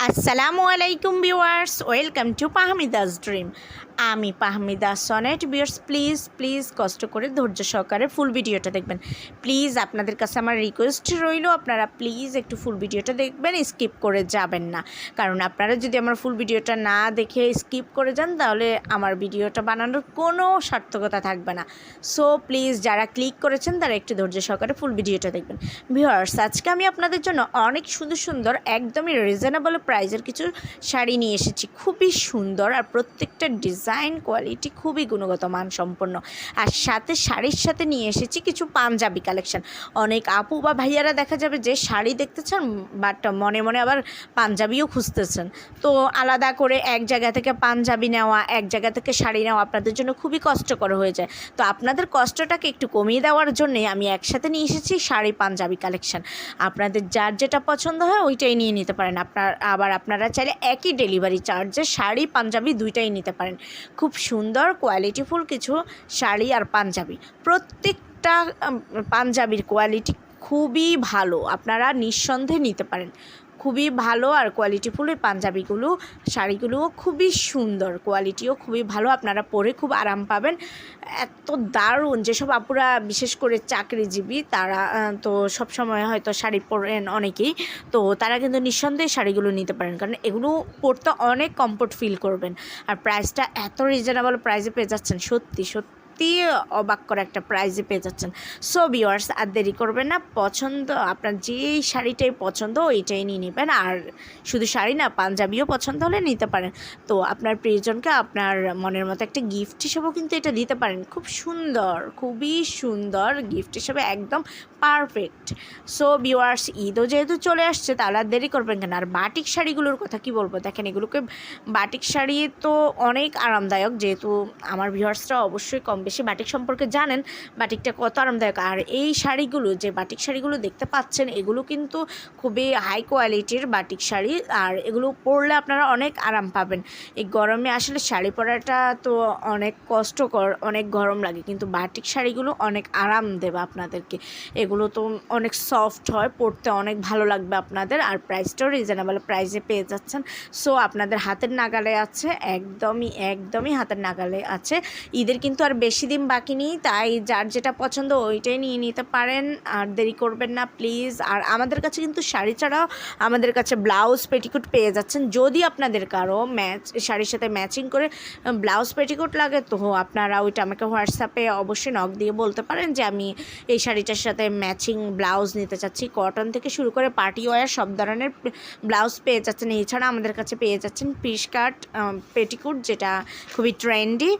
আসসালামু আলাইকুম viewers welcome to Pahmida's dream আমি Pahmida Sonet viewers please please কষ্ট করে ধৈর্য সহকারে ফুল ভিডিওটা দেখবেন। প্লিজ আপনাদের কাছে আমার রিকোয়েস্ট রইল, আপনারা প্লিজ একটু ফুল ভিডিওটা দেখবেন স্কিপ করে যাবেন না। কারণ আপনারা যদি আমার ফুল ভিডিওটা না দেখে স্কিপ করে যান, তাহলে আমার ভিডিওটা বানানোর কোনো সার্থকতা থাকবে না। সো প্লিজ যারা ক্লিক করেছেন, তারা একটু ধৈর্য সহকারে ফুল ভিডিওটা দেখবেন। ভিউয়ার্স আজকে আমি আপনাদের জন্য অনেক সুন্দর সুন্দর, একদমই রিজনেবল প্রাইজের কিছু শাড়ি নিয়ে এসেছি। খুবই সুন্দর আর প্রত্যেকটা ডিজাইন কোয়ালিটি খুবই গুণগত মান সম্পন্ন আর সাথে শাড়ির সাথে নিয়ে এসেছি কিছু পাঞ্জাবি কালেকশন। অনেক আপু বা ভাইয়ারা দেখা যাবে যে শাড়ি দেখতে চান বাট মনে মনে আবার পাঞ্জাবিও খুঁজতেছেন। তো আলাদা করে এক জায়গা থেকে পাঞ্জাবি নেওয়া, এক জায়গা থেকে শাড়ি নেওয়া আপনাদের জন্য খুবই কষ্টকর হয়ে যায়। তো আপনাদের কষ্টটাকে একটু কমিয়ে দেওয়ার জন্যে আমি একসাথে নিয়ে এসেছি শাড়ি পাঞ্জাবি কালেকশন। আপনাদের যার যেটা পছন্দ হয় ওইটাই নিয়ে নিতে পারেন। আপনার, আবার আপনারা চাইলে একই ডেলিভারি চার্জে শাড়ি, পাঞ্জাবি দুইটাই নিতে পারেন। খুব সুন্দর কোয়ালিটিফুল কিছু শাড়ি আর পাঞ্জাবি। প্রত্যেকটা পাঞ্জাবির কোয়ালিটি খুবই ভালো। আপনারা নিঃসন্দেহে নিতে পারেন। খুবই ভালো আর কোয়ালিটিফুল এই পাঞ্জাবিগুলো, শাড়িগুলোও খুবই সুন্দর কোয়ালিটিও খুবই ভালো, আপনারা পরে খুব আরাম পাবেন। এত দারুণ, যেসব আপুরা বিশেষ করে চাকরিজীবী, তারা তো সব সময় হয়তো শাড়ি পরেন অনেকেই, তো তারা কিন্তু নিঃসন্দেহে শাড়িগুলো নিতে পারেন, কারণ এগুলো পরতে অনেক কমফোর্ট ফিল করবেন। আর প্রাইসটা এত রিজনেবল প্রাইসে পেয়ে যাচ্ছেন, সত্যি সত্যি। অবাক করা একটা প্রাইজে পেয়ে যাচ্ছেন। সো ভিওয়ার্স আর দেরি করবেন না, পছন্দ, আপনার যেই শাড়িটাই পছন্দ, ওইটাই নিয়ে নেবেন। আর শুধু শাড়ি না, পাঞ্জাবিও পছন্দ হলে নিতে পারেন। তো, আপনার প্রিয়জনকে আপনার মনের মতো একটা গিফট হিসেবেও কিন্তু এটা দিতে পারেন। খুব সুন্দর, খুবই সুন্দর গিফট হিসেবে একদম পারফেক্ট সো ভিওয়ার্স ঈদও যেহেতু চলে আসছে, তাহলে আর দেরি করবেন কেন? আর বাটিক শাড়িগুলোর কথা কি বলব? দেখেন, এগুলোকে বাটিক শাড়ি তো অনেক আরামদায়ক, যেহেতু আমার ভিউয়ার্সরা অবশ্যই কম বেশি বাটিক সম্পর্কে জানেন, বাটিকটা কত আরামদায়ক। আর এই শাড়িগুলো, যে বাটিক শাড়িগুলো দেখতে পাচ্ছেন, এগুলো কিন্তু খুবই হাই কোয়ালিটির বাটিক শাড়ি, আর এগুলো পরলে আপনারা অনেক আরাম পাবেন। এই গরমে আসলে শাড়ি পরাটা তো অনেক কষ্টকর, অনেক গরম লাগে, কিন্তু বাটিক শাড়িগুলো অনেক আরাম দেবে আপনাদেরকে। এগুলো তো অনেক সফট হয়, পরতে অনেক ভালো লাগবে আপনাদের, আর প্রাইসটাও রিজনেবল প্রাইসে পেয়ে যাচ্ছেন। সো আপনাদের হাতের নাগালে আছে, একদমই একদমই হাতের নাগালে আছে। ঈদের কিন্তু আর বেশি দিন বাকি নেই, তাই যার যেটা পছন্দ ওইটাই নিয়ে নিতে পারেন। আর দেরি করবেন না, প্লিজ। আর আমাদের কাছে কিন্তু শাড়ি ছাড়াও আমাদের কাছে ব্লাউজ, পেটিকুট পেয়ে যাচ্ছেন। যদি আপনাদের কারও ম্যাচ, শাড়ির সাথে ম্যাচিং করে ব্লাউজ, পেটিকুট লাগে, তো আপনারা ওইটা আমাকে হোয়াটসঅ্যাপে অবশ্যই নক দিয়ে বলতে পারেন যে, আমি এই শাড়িটার সাথে ম্যাচিং ব্লাউজ নিতে চাচ্ছি। কটন থেকে শুরু করে পার্টি ওয়ার সব ধরনের ব্লাউজ পেয়ে যাচ্ছেন। এছাড়া আমাদের কাছে পেয়ে যাচ্ছেন পিস কাট পেটিকুট, যেটা খুবই ট্রেন্ডি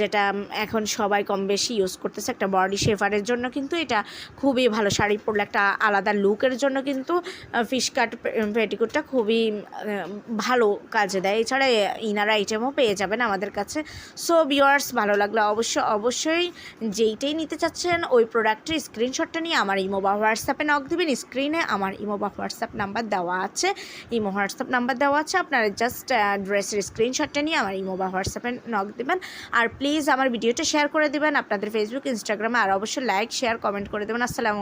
যেটা এখন সবাই কম বেশি ইউজ করতেছে একটা বডি শেফারের জন্য কিন্তু এটা খুবই ভালো। শাড়ি পরলে একটা আলাদা লুকের জন্য কিন্তু ফিশ কাট পেটিকুটটা খুবই ভালো কাজে দেয়। এছাড়া ইনার আইটেমও পেয়ে যাবেন আমাদের কাছে। সো ভিওয়ার্স ভালো লাগলে অবশ্য, অবশ্যই যেইটাই নিতে চাচ্ছেন, ওই প্রোডাক্টের স্ক্রিনশটটা নিয়ে আমার ইমো বা হোয়াটসঅ্যাপে নক দেবেন। স্ক্রিনে আমার ইমো বা হোয়াটসঅ্যাপ নাম্বার দেওয়া আছে। ইমো হোয়াটসঅ্যাপ নাম্বার দেওয়া আছে। আপনারা জাস্ট ড্রেসের স্ক্রিনশটটা নিয়ে আমার ইমো বা হোয়াটসঅ্যাপে নক দেবেন। আর প্লিজ আমার ভিডিওটা শেয়ার করে দেবেন আপনাদের ফেসবুক ইনস্টাগ্রামে আর অবশ্যই লাইক শেয়ার কমেন্ট করে দেবেন। আসসালামু